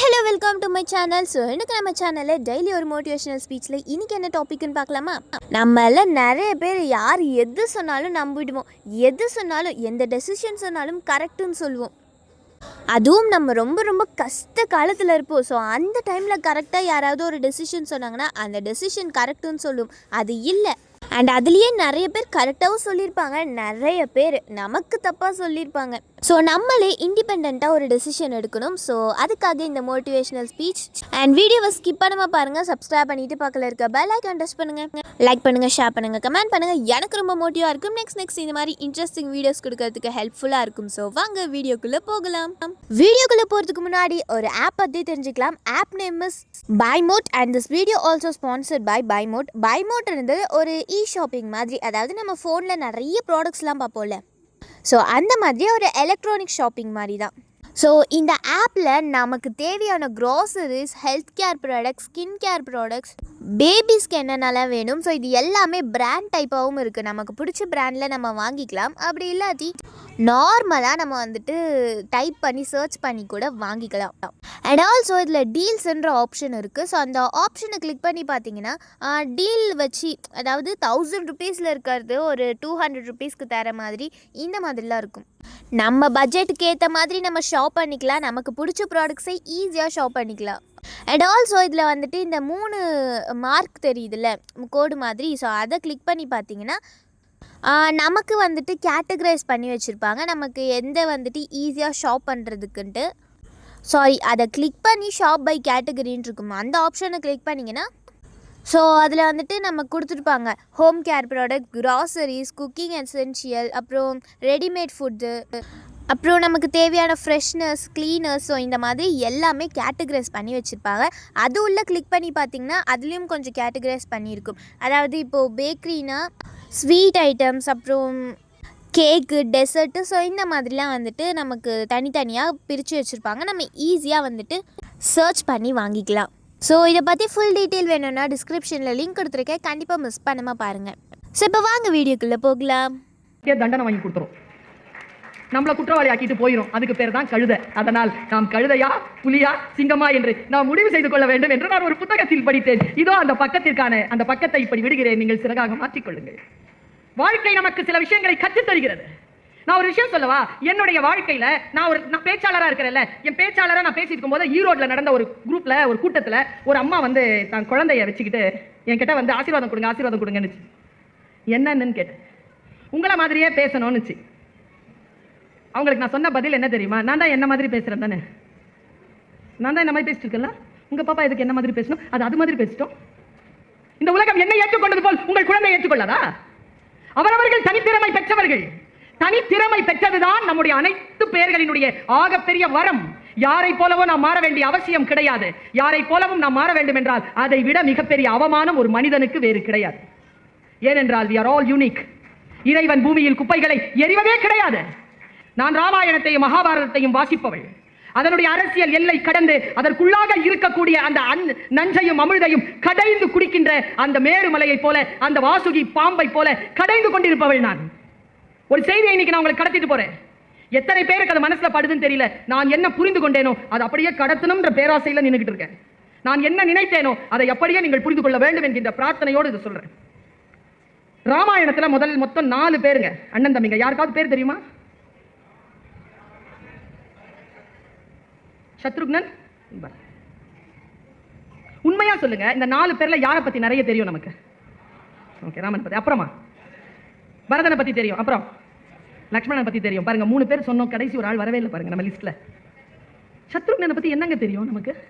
Hello welcome to my channel. So எனக்கு நம்ம சேனலில் டெய்லி ஒரு மோட்டிவேஷனல் ஸ்பீச்சில் இன்னைக்கு என்ன டாபிக்னு பார்க்கலாமா? நம்மள நிறைய பேர் யார் எது சொன்னாலும் நம்பிடுவோம். எது சொன்னாலும் எந்த டெசிஷன் சொன்னாலும் கரெக்டுன்னு சொல்லுவோம். அதுவும் நம்ம ரொம்ப ரொம்ப கஷ்ட காலத்தில் இருப்போம். ஸோ அந்த டைமில் கரெக்டாக யாராவது ஒரு டெசிஷன் சொன்னாங்கன்னா அந்த டெசிஷன் கரெக்டுன்னு சொல்லுவோம் அது இல்லை. அண்ட் அதுலேயே நிறைய பேர் கரெக்டாகவும் சொல்லியிருப்பாங்க. நிறைய பேர் நமக்கு தப்பாக சொல்லியிருப்பாங்க. ஸோ நம்மளே இண்டிபெண்ட்டாக ஒரு டெசிஷன் எடுக்கணும். ஸோ அதுக்காக இந்த மோட்டிவேஷனல் ஸ்பீச் அண்ட் வீடியோவை ஸ்கிப் பண்ணாமல் பாருங்கள் சப்ஸ்கிரைப் பண்ணிட்டு பக்கத்தில் இருக்க பெல் ஐக்கான் டச் பண்ணுங்கள் லைக் பண்ணுங்கள் ஷேர் பண்ணுங்கள் கமெண்ட் பண்ணுங்கள் எனக்கு ரொம்ப மோட்டிவாக இருக்கும். நெக்ஸ்ட் நெக்ஸ்ட் இந்த மாதிரி இன்ட்ரெஸ்டிங் வீடியோஸ் கொடுக்கறதுக்கு ஹெல்ப்ஃபுல்லாக இருக்கும். ஸோ வாங்க வீடியோக்குள்ளே போகலாம். வீடியோக்குள்ளே போகிறதுக்கு முன்னாடி ஒரு ஆப் பற்றி தெரிஞ்சுக்கலாம். App name is Bymode and this video also sponsored by Bymode Bymode இருந்தது ஒரு இ ஷாப்பிங் மாதிரி அதாவது நம்ம ஃபோனில் நிறைய ப்ராடக்ட்ஸ்லாம் பார்ப்போம்ல. ஸோ அந்த மாதிரி ஒரு எலக்ட்ரானிக் ஷாப்பிங் மாதிரி தான். ஸோ இந்த ஆப்பில் நமக்கு தேவையான groceries health care products skin care products பேபிஸ்க்கு என்னென்னலாம் வேணும்? ஸோ இது எல்லாமே பிராண்ட் டைப்பாகவும் இருக்குது நமக்கு பிடிச்ச பிராண்டில் நம்ம வாங்கிக்கலாம். அப்படி இல்லாட்டி நார்மலாக நம்ம வந்துட்டு டைப் பண்ணி சர்ச் பண்ணி கூட வாங்கிக்கலாம். அண்ட் ஆல்சோ இதில் டீல்ஸ்ன்ற ஆப்ஷன் இருக்குது ஸோ அந்த ஆப்ஷனை கிளிக் பண்ணி பார்த்தீங்கன்னா டீல் வச்சு அதாவது தௌசண்ட் ருபீஸில் இருக்கிறது ஒரு டூ ஹண்ட்ரட் ருபீஸ்க்கு தர மாதிரி இந்த மாதிரிலாம் இருக்கும். நம்ம பட்ஜெட்டுக்கு ஏற்ற மாதிரி நம்ம ஷாப் பண்ணிக்கலாம். நமக்கு பிடிச்ச ப்ராடக்ட்ஸை ஈஸியாக ஷாப் பண்ணிக்கலாம். அண்ட் ஆல்சோ இதில் வந்துட்டு இந்த மூணு மார்க் தெரியுதுல்ல கோடு மாதிரி. ஸோ அதை கிளிக் பண்ணி பார்த்தீங்கன்னா நமக்கு வந்துட்டு கேட்டகரைஸ் பண்ணி வச்சுருப்பாங்க. நமக்கு எந்த வந்துட்டு ஈஸியாக ஷாப் பண்ணுறதுக்குன்ட்டு சாரி அதை கிளிக் பண்ணி ஷாப் பை கேட்டகரின்னு இருக்கும்? அந்த ஆப்ஷனை கிளிக் பண்ணிங்கன்னா ஸோ அதில் வந்துட்டு நம்ம கொடுத்துருப்பாங்க. Home care product groceries cooking essential அப்புறம் ரெடிமேட் ஃபுட்டு அப்புறம் நமக்கு தேவையான ஃப்ரெஷ்னஸ் க்ளீனர்ஸ் ஸோ இந்த மாதிரி எல்லாமே கேட்டகரைஸ் பண்ணி வச்சுருப்பாங்க. அது உள்ள கிளிக் பண்ணி பார்த்தீங்கன்னா அதுலேயும் கொஞ்சம் கேட்டகரைஸ் பண்ணியிருக்கும். அதாவது இப்போது பேக்கரினா ஸ்வீட் ஐட்டம்ஸ் அப்புறம் கேக்கு டெசர்ட்டு ஸோ இந்த மாதிரிலாம் வந்துட்டு நமக்கு தனித்தனியாக பிரித்து வச்சுருப்பாங்க. நம்ம ஈஸியாக வந்துட்டு சர்ச் பண்ணி வாங்கிக்கலாம். ஸோ இதை பற்றி ஃபுல் டீட்டெயில் வேணும்னா டிஸ்கிரிப்ஷனில் லிங்க் கொடுத்துருக்கேன். கண்டிப்பாக மிஸ் பண்ணாமல் பாருங்கள் ஸோ இப்போ வாங்க வீடியோக்குள்ளே போகலாம். தண்டனை வாங்கி கொடுத்துரும். நம்மளை குற்றவாளி ஆக்கிட்டு போயிடும் அதுக்கு பேர் தான் கழுத. அதனால் நாம் கழுதையா புலியா சிங்கமா என்று நாம் முடிவு செய்து கொள்ள வேண்டும் என்று நான் ஒரு புத்தகத்தில் படித்தேன். இதோ அந்த பக்கத்திற்கான அந்த பக்கத்தை இப்படி விடுகிறேன். நீங்கள் சிறகாக மாற்றிக்கொள்ளுங்கள் வாழ்க்கை நமக்கு சில விஷயங்களை கற்றுத் தருகிறது. நான் ஒரு விஷயம் சொல்லவா? என்னுடைய வாழ்க்கையில நான் ஒரு நான் பேச்சாளராக இருக்கிறேன்ல. என் பேச்சாளராக நான் பேசிட்டு இருக்கும்போது ஈரோட்ல நடந்த ஒரு குரூப்ல ஒரு கூட்டத்தில் ஒரு அம்மா வந்து தன் குழந்தைய வச்சுக்கிட்டு என்கிட்ட வந்து ஆசீர்வாதம் கொடுங்க ஆசீர்வாதம் கொடுங்கன்னுச்சு. என்னன்னு கேட்டேன். உங்களை மாதிரியே பேசணும்னுச்சு. அவங்களுக்கு நான் சொன்ன பதில் என்ன தெரியுமா? நான் தான் என்ன மாதிரி பேசுகிறேன் தானே? நான் தான் என்ன மாதிரி பேசிட்டு இருக்கேன்ல உங்க பாப்பா இதுக்கு என்ன மாதிரி பேசணும்? அது அது மாதிரி பேசிட்டோம். இந்த உலகம் என்னை ஏற்றுக்கொண்டது போல் உங்கள் குழந்தை ஏற்றுக்கொள்ளாதா? அவரவர்கள் தனித்திறமை பெற்றவர்கள். தனித்திறமை பெற்றதுதான் நம்முடைய அனைத்து பெயர்களினுடைய ஆகப்பெரிய வரம். யாரை போலவோ நாம் மாற வேண்டிய அவசியம் கிடையாது. யாரை போலவும் நாம் மாற வேண்டும் என்றால் அதை விட மிகப்பெரிய அவமானம் ஒரு மனிதனுக்கு வேறு கிடையாது. ஏனென்றால் வி ஆர் ஆல் யூனிக் இறைவன் பூமியில் குப்பைகளை எறிவதே கிடையாது. நான் ராமாயணத்தையும் மகாபாரதத்தையும் வாசிப்பவள். அதனுடைய அரசியல் எல்லை கடந்து அதற்குள்ளாக இருக்கக்கூடிய அந்த நஞ்சையும் அமிழ்தையும் கடைந்து குடிக்கின்ற அந்த மேருமலையைப் போல அந்த வாசுகி பாம்பை போல கடைந்து கொண்டிருப்பவள் நான். ஒரு செய்தியை இன்னைக்கு நான் உங்களுக்கு கடத்திட்டு போறேன். எத்தனை பேருக்கு அது மனசுல படுதுன்னு தெரியல. நான் என்ன புரிந்து கொண்டேனோ அது அப்படியே கடத்தணும்ன்ற பேராசையில நின்னுகிட்டு இருக்கேன். நான் என்ன நினைத்தேனோ அதை அப்படியே நீங்கள் புரிந்து கொள்ள வேண்டும் என்கின்ற பிரார்த்தனையோடு இதை சொல்றேன். ராமாயணத்துல முதல் மொத்தம் நாலு பேருங்க. அண்ணன் தம்பிங்க. யாருக்காவது பேர் தெரியுமா? சத்ருக்னன்? உண்மையா சொல்லுங்க இந்த நாலு பேர்ல யாரை பத்தி நிறைய தெரியும் நமக்கு? ஓகே ராமன் பத்தி. அப்புறமா? பரதனை பத்தி தெரியும். அப்புறம்? லக்ஷ்மணன் பத்தி தெரியும். பாருங்க மூணு பேர் சொன்னோம். கடைசி ஒரு ஆள் வரவே இல்லை பாருங்க நம்ம லிஸ்ட்ல சத்ருக்னனை பத்தி என்னங்க தெரியும் நமக்கு?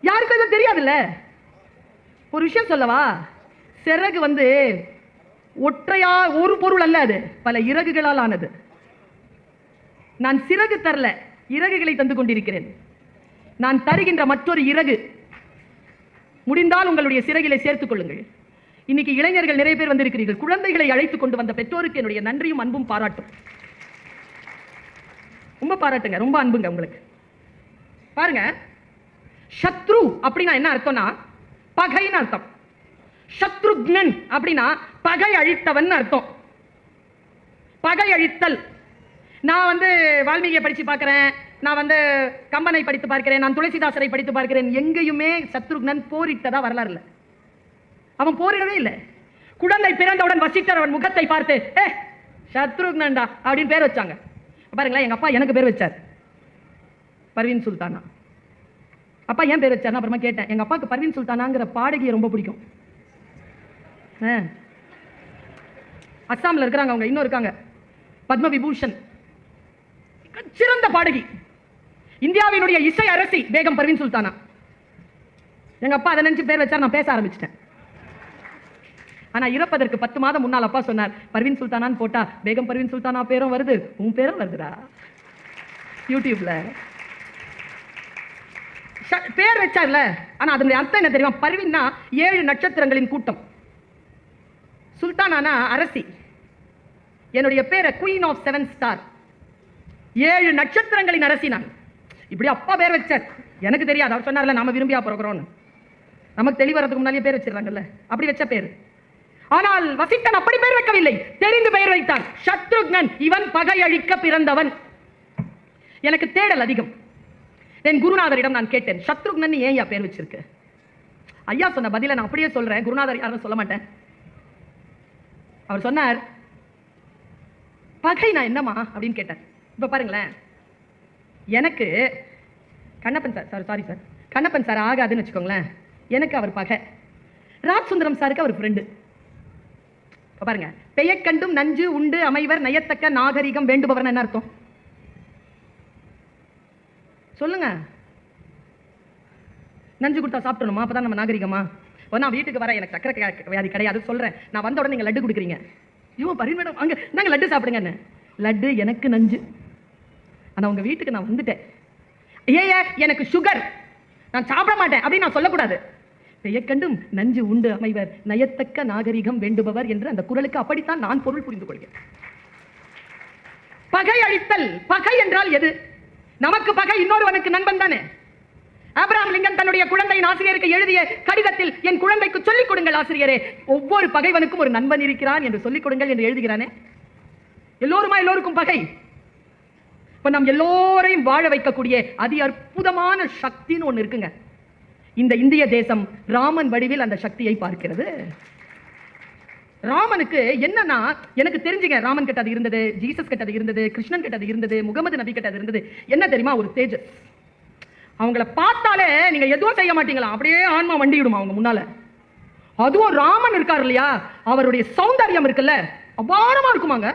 யாருக்கும் எதுவும் தெரியாதுல்ல? ஒரு விஷயம் சொல்லவா? சிறகு வந்து ஒற்றையா ஒரு பொருள் அல்ல அது. பல இறகுகளால் ஆனது. நான் சிறகு தரல. இறகுகளை தந்து கொண்டிருக்கிறேன். நான் தருகின்ற மற்றொரு இறகு. முடிந்தால் உங்களுடைய சிறகிலை சேர்த்துக் கொள்ளுங்கள். இன்னைக்கு இளைஞர்கள் நிறைய பேர் வந்திருக்கிறீர்கள். குழந்தைகளை அழைத்துக் கொண்டு வந்த பெற்றோருக்கு என்னுடைய நன்றியும் அன்பும் பாராட்டும். ரொம்ப பாராட்டுங்க. ரொம்ப அன்புங்க உங்களுக்கு. பாருங்க. சத்ரு அப்படின்னா என்ன அர்த்தம்னா பகைன்னு அர்த்தம். சத்ருக்னன் அப்படின்னா பகை அழித்தவன் அர்த்தம். பகை அழித்தல். நான் வந்து வால்மீகியை படித்து பார்க்குறேன். நான் வந்து கம்பனை படித்து பார்க்கிறேன். நான் துளசிதாசரை படித்து பார்க்கிறேன். எங்கேயுமே சத்ருக்னன் போரிட்டதா வரலாறு இல்லை அவன் போரிடவே இல்லை. குழந்தை பிறந்தவுடன் வசிட்டர் அவன் முகத்தை பார்த்து ஏ சத்ருக்னன்டா அப்படின்னு பேர் வச்சாங்க. பாருங்களேன் எங்கள் அப்பா எனக்கு பேர் வச்சார். பர்வீன் சுல்தானா. அப்பா ஏன் பேர் வச்சார் அப்புறமா கேட்டேன். எங்கள் அப்பாவுக்கு பர்வீன் சுல்தானாங்கிற பாடகியை ரொம்ப பிடிக்கும். ஆ. அஸ்ஸாமில் இருக்கிறாங்க அவங்க. இன்னும் இருக்காங்க. பத்ம விபூஷன் சிறந்த பாடகி. இந்தியாவினுடைய இசை அரசி பேகம் பர்வீன் சுல்தானா. எங்க அப்பா அதை நினைச்சு பேர் வச்சார் நான் பேச ஆரம்பிச்சிட்டேன். ஆனா இறப்பதற்கு பத்து மாதம் முன்னால் அப்பா சொன்னார் பர்வீன் சுல்தானான்னு போட்டா பேகம் பர்வீன் சுல்தானா பேரும் வருது உன் பேரும் வருதுடா. யூடியூப்ல. பேர் வச்சார்ல ஆனா அதனுடைய அர்த்தம் என்ன தெரியுமா? பர்வீன்னா ஏழு நட்சத்திரங்களின் கூட்டம். சுல்தானானா அரசி. என்னுடைய பேரை குயின் ஆஃப் செவன் ஸ்டார் ஏழு நட்சத்திரங்களின் அரசி நான் இப்படி அப்பா பேர் வச்சார். எனக்கு தெரியாது. அவர் சொன்னார்ல நாம விரும்பியா பிறக்கிறோம்னு. நமக்கு தெளிவரதுக்கு முன்னாடியே பேர் வச்சிடறாங்கல்ல அப்படி வச்ச பேர். ஆனால் வசித்தன் அப்படி பேர் வைக்கவில்லை. தெரிந்து பெயர் வைத்தான். சத்ருக்னன் இவன் பகை அழிக்க பிறந்தவன். எனக்கு தேடல் அதிகம். என் குருநாதரிடம் நான் கேட்டேன் சத்ருக்னன் ஏன் ஐயா பேர் வச்சிருக்கு? ஐயா சொன்ன பதில நான் அப்படியே சொல்றேன். குருநாதர் யாரும் சொல்ல மாட்டேன். அவர் சொன்னார் பகை நான் என்னமா அப்படின்னு கேட்டார். இப்போ பாருங்களேன். எனக்கு Kannappan sir sir sorry sir Kannappan sir ஆகாதுன்னு வச்சுக்கோங்களேன். எனக்கு அவர் பகை. ராஜ் சுந்தரம் சாருக்கு அவர் ஃப்ரெண்டு இப்போ பாருங்க. பெயக்கண்டும் நஞ்சு உண்டு அமைவர் நயத்தக்க நாகரிகம் வேண்டுபவர்னு என்ன அர்த்தம்? சொல்லுங்க. நஞ்சு கொடுத்தா சாப்பிடணுமா? அப்பதான் நம்ம நாகரிகமா? நான் வீட்டுக்கு வரேன். எனக்கு சக்கரை க- வியாதி கிடையாது. சொல்றேன். நான் வந்த உடனே நீங்க லட்டு கொடுக்குறீங்க. ஐயோ பரி மேடம் அங்க நாங்க லட்டு சாப்பிடுங்க லட்டு எனக்கு நஞ்சு. ஆனால் உங்க வீட்டுக்கு நான் வந்துட்டேன். ஏய எனக்கு சுகர் நான் சாப்பிட மாட்டேன் அப்படின்னு நான் சொல்லக்கூடாது. பெயக்கண்டும் நஞ்சு உண்டு அமைவர் நயத்தக்க நாகரிகம் வேண்டுபவர் என்று அந்த குரலுக்கு அப்படித்தான் நான் பொருள் புரிந்து கொள்கிறேன். பகை அழித்தல் பகை என்றால் எது? நமக்கு பகை இன்னொருவனுக்கு நண்பன் தானே? ஆபிரகாம் லிங்கன் தன்னுடைய குழந்தையின் ஆசிரியருக்கு எழுதிய கடிதத்தில் என் குழந்தைக்கு சொல்லிக் கொடுங்கள் ஆசிரியரே. ஒவ்வொரு பகைவனுக்கும் ஒரு நண்பன் இருக்கிறான் என்று சொல்லிக் கொடுங்கள் என்று எழுதுகிறானே? எல்லோருமா எல்லோருக்கும் பகை? இப்போ நம் எல்லோரையும் வாழ வைக்கக்கூடிய அதி அற்புதமான சக்தின்னு ஒன்று இருக்குங்க. இந்த இந்திய தேசம் ராமன் வடிவில் அந்த சக்தியை பார்க்கிறது. ராமனுக்கு என்னன்னா எனக்கு தெரிஞ்சுங்க ராமன் கிட்ட அது இருந்தது ஜீசஸ் கிட்ட அது இருந்தது கிருஷ்ணன் கிட்ட அது இருந்தது முகமது நபி கிட்ட அது இருந்தது. என்ன தெரியுமா? ஒரு தேஜஸ் அவங்கள பார்த்தாலே நீங்க எதுவும் செய்ய மாட்டீங்களா? அப்படியே ஆன்மா வண்டி விடுமா அவங்க முன்னால? அதுவும் ராமன் இருக்கார் இல்லையா? அவருடைய சௌந்தரியம் இருக்குல்ல? அபாரமா இருக்குமாங்க.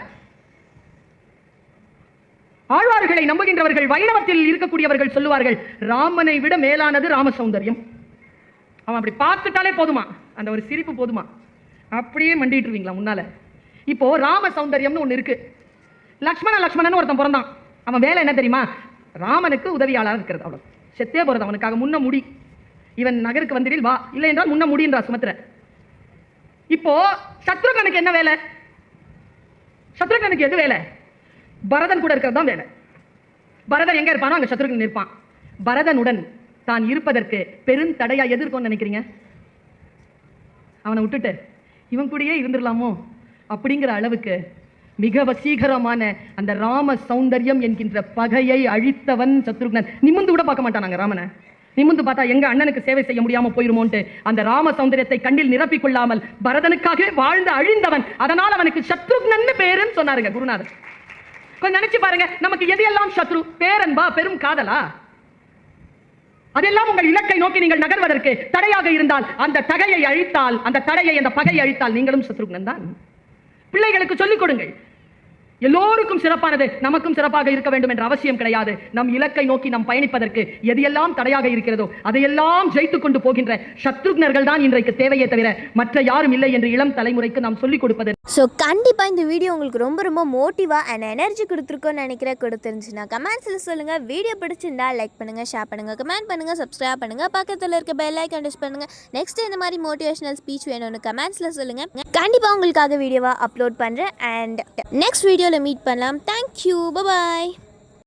ஆழ்வார்களை நம்புகின்றவர்கள் வைணவத்தில் இருக்கக்கூடியவர்கள் சொல்லுவார்கள் ராமனை விட மேலானது ராம சௌந்தரியம் அவன் அப்படி பார்த்துட்டாலே போதுமா? அந்த ஒரு சிரிப்பு போதுமா? அப்படியே மண்டிட்டுருவீங்களா முன்னால? இப்போ ராம சௌந்தரியம்னு ஒண்ணு இருக்கு. லக்ஷ்மண லக்ஷ்மணன் ஒருத்தன் பிறந்தான். அவன் வேலை என்ன தெரியுமா? ராமனுக்கு உதவியாளராக இருக்கிறது அவ்வளவு. செத்தே போகிறது அவனுக்காக. முன்ன முடி. இவன் நகருக்கு வந்துடில் வா. இல்லை என்றால் முன்ன முடின்றா சுமத்திர. இப்போ சத்ருகனுக்கு என்ன வேலை? சத்ருகனுக்கு எது வேலை? பரதன் கூட இருக்கிறது தான் வேலை. பரதன் எங்க இருப்பானோ அங்க சத்ருகன் இருப்பான் பரதனுடன் தான் இருப்பதற்கு பெருந்தடையா எதிர்க்கோன்னு நினைக்கிறீங்க? அவனை விட்டுட்டு இவன் கூடயே இருந்துடலாமோ? அப்படிங்கிற அளவுக்கு மிக வசீகரமான அந்த ராம சௌந்தர்யம் என்கின்ற பகையை அழித்தவன் சத்ருக்னன். நிமிந்து கூட பார்க்க மாட்டானாங்க ராமனை. நிமிந்து பார்த்தா எங்க அண்ணனுக்கு சேவை செய்ய முடியாம போயிருமோன்ட்டு அந்த ராம சௌந்தரியத்தை கண்ணில் நிரப்பிக் கொள்ளாமல் பரதனுக்காகவே வாழ்ந்து அழிந்தவன். அதனால் அவனுக்கு சத்ருக்னன் பேருன்னு சொன்னாருங்க குருநாதர். கொஞ்சம் நினைச்சு பாருங்க நமக்கு எதையெல்லாம் சத்ரு பேரன்பா பெரும் காதலா? அதெல்லாம் உங்கள் இலக்கை நோக்கி நீங்கள் நகர்வதற்கு தடையாக இருந்தால் அந்த தகையை அழித்தால் அந்த தடையை அந்த பகையை அழித்தால் நீங்களும் சத்ருக்னன் தான். பிள்ளைகளுக்கு சொல்லிக் கொடுங்கள் எல்லோருக்கும் சிறப்பானது நமக்கும் சிறப்பாக இருக்க வேண்டும் என்ற அவசியம் கிடையாது. நம் இலக்கை நோக்கி நாம் பயணிப்பதற்கு எதையெல்லாம் தடையாக இருக்கிறதோ அதையெல்லாம் ஜெயித்துக் கொண்டு போகின்ற சத்ருக்னர்கள் தான் இன்றைக்கு தேவையே தவிர மற்ற யாரும் இல்லை என்று இளம் தலைமுறைக்கு நாம் சொல்லிக் கொடுப்பது. ஸோ கண்டிப்பாக இந்த வீடியோ உங்களுக்கு ரொம்ப ரொம்ப மோட்டிவாக அண்ட் எனர்ஜி கொடுத்துருக்கோன்னு நினைக்கிறேன். கொடுத்துருந்துச்சுன்னா கமெண்ட்ஸில் சொல்லுங்கள் வீடியோ பிடிச்சிருந்தா லைக் பண்ணுங்கள் ஷேர் பண்ணுங்கள் கமெண்ட் பண்ணுங்கள் சப்ஸ்கிரைப் பண்ணுங்கள் பக்கத்தில் இருக்க பெல் ஐக்கன் டச் பண்ணுங்கள் நெக்ஸ்ட் இந்த மாதிரி மோட்டிவேஷனல் ஸ்பீச் வேணும்னு கமெண்ட்ஸில் சொல்லுங்கள் கண்டிப்பாக உங்களுக்காக வீடியோவாக அப்லோட் பண்ணுறேன் அண்ட் நெக்ஸ்ட் வீடியோ வீடியோவில் மீட் பண்ணலாம். Thank you bye bye